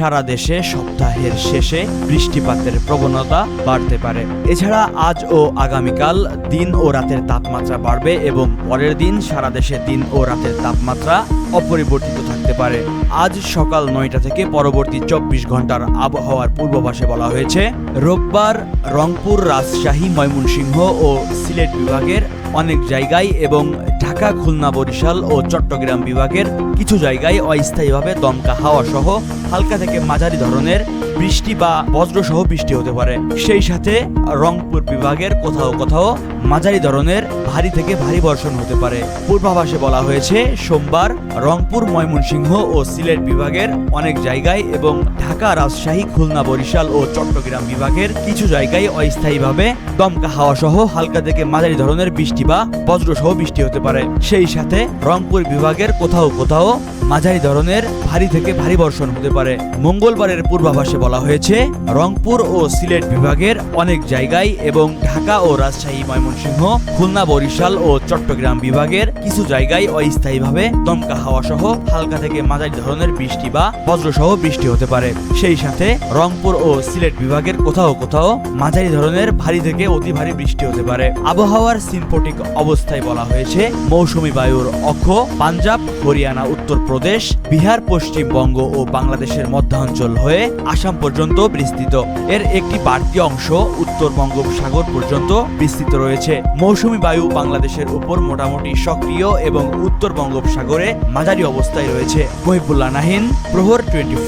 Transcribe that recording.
সারা দেশে সপ্তাহের শেষে বৃষ্টিপাতের প্রবণতা বাড়তে পারে। এছাড়া আজ ও আগামীকাল দিন ও রাতের তাপমাত্রা বাড়বে এবং পরের দিন সারা দেশে দিন ও রাতের তাপমাত্রা অপরিবর্তিত থাকতে পারে। আজ সকাল নয়টা থেকে পরবর্তী চব্বিশ ঘণ্টার আবহাওয়ার পূর্বাভাসে বলা হয়েছে, রোববার রংপুর, রাজশাহী, ময়মনসিংহ ও সিলেট বিভাগের অনেক জায়গায় এবং ঢাকা, খুলনা, বরিশাল ও চট্টগ্রাম বিভাগের কিছু জায়গায় অস্থায়ীভাবে দমকা হাওয়া সহ হালকা থেকে মাঝারি ধরনের বৃষ্টি বা বজ্রসহ বৃষ্টি হতে পারে। সেই সাথে রংপুর বিভাগের কোথাও কোথাও মাঝারি ধরনের ভারী থেকে ভারী বর্ষণ হতে পারে। পূর্বাভাসে বলা হয়েছে, সোমবার রংপুর, ময়মনসিংহ ও সিলেট বিভাগের অনেক জায়গায় এবং ঢাকা, রাজশাহী, খুলনা, বরিশাল ও চট্টগ্রাম বিভাগের কিছু জায়গায় অস্থায়ীভাবে দমকা হাওয়া সহ হালকা থেকে মাঝারি ধরনের বৃষ্টি বা বজ্রসহ বৃষ্টি হতে পারে। সেই সাথে রংপুর বিভাগের কোথাও কোথাও মাঝারি ধরনের ভারী থেকে ভারী বর্ষণ হতে পারে। মঙ্গলবারের পূর্বাভাসে বলা হয়েছে, রংপুর ও সিলেট বিভাগের অনেক জায়গায় এবং ঢাকা ও রাজশাহী, ময়মনসিংহ, খুলনা, বরিশাল ও চট্টগ্রাম বিভাগের কিছু জায়গায় অস্থায়ীভাবে দমকা হাওয়া সহ হালকা থেকে মাঝারি ধরনের বৃষ্টি বা বজ্রসহ বৃষ্টি হতে পারে। সেই সাথে রংপুর ও সিলেট বিভাগের কোথাও কোথাও মাঝারি ধরনের ভারী থেকে অতি ভারী বৃষ্টি হতে পারে। আবহাওয়ার সিম্পটিক অবস্থায় বলা হয়েছে মৌসুমী বায়ুর অক্ষ, পাঞ্জাব, হরিয়ানা, উত্তরপ্রদেশ, বিহার, পশ্চিমবঙ্গ ও বাংলাদেশের মধ্যাঞ্চল হয়ে আসাম পর্যন্ত বিস্তৃত। এর একটি বাড়তি অংশ উত্তর বঙ্গোপসাগর পর্যন্ত বিস্তৃত রয়েছে। মৌসুমী বায়ু বাংলাদেশের উপর মোটামুটি সক্রিয় এবং উত্তর বঙ্গোপসাগরে মাঝারি অবস্থায় রয়েছে। মহিবুল্লাহ নাহিন, প্রহর টোয়েন্টি